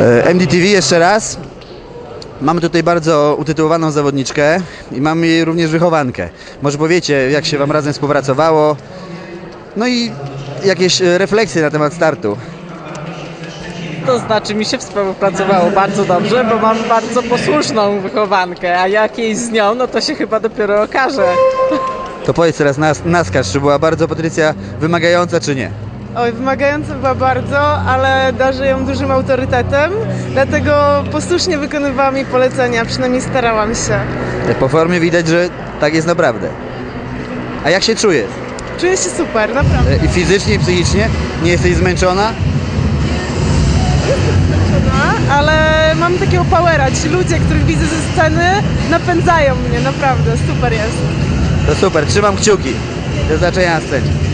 E, MDTV jeszcze raz. Mamy tutaj bardzo utytułowaną zawodniczkę i mamy jej również wychowankę. Może powiecie, jak się Wam razem współpracowało, no i jakieś e, refleksje na temat startu. To znaczy mi się współpracowało bardzo dobrze, bo mam bardzo posłuszną wychowankę, a jakiej z nią, no to się chyba dopiero okaże. To powiedz teraz nas, naskacz, czy była bardzo Patrycja wymagająca, czy nie? Oj, wymagająca była bardzo, ale darzę ją dużym autorytetem, dlatego posłusznie wykonywałam jej polecenia, przynajmniej starałam się. Po formie widać, że tak jest naprawdę. A jak się czujesz? Czuję się super, naprawdę. E, I fizycznie, i psychicznie? Nie jesteś zmęczona? Ale mam takiego powera, ci ludzie, których widzę ze sceny, napędzają mnie, naprawdę, super jest. To super, trzymam kciuki. Do zobaczenia na scenie.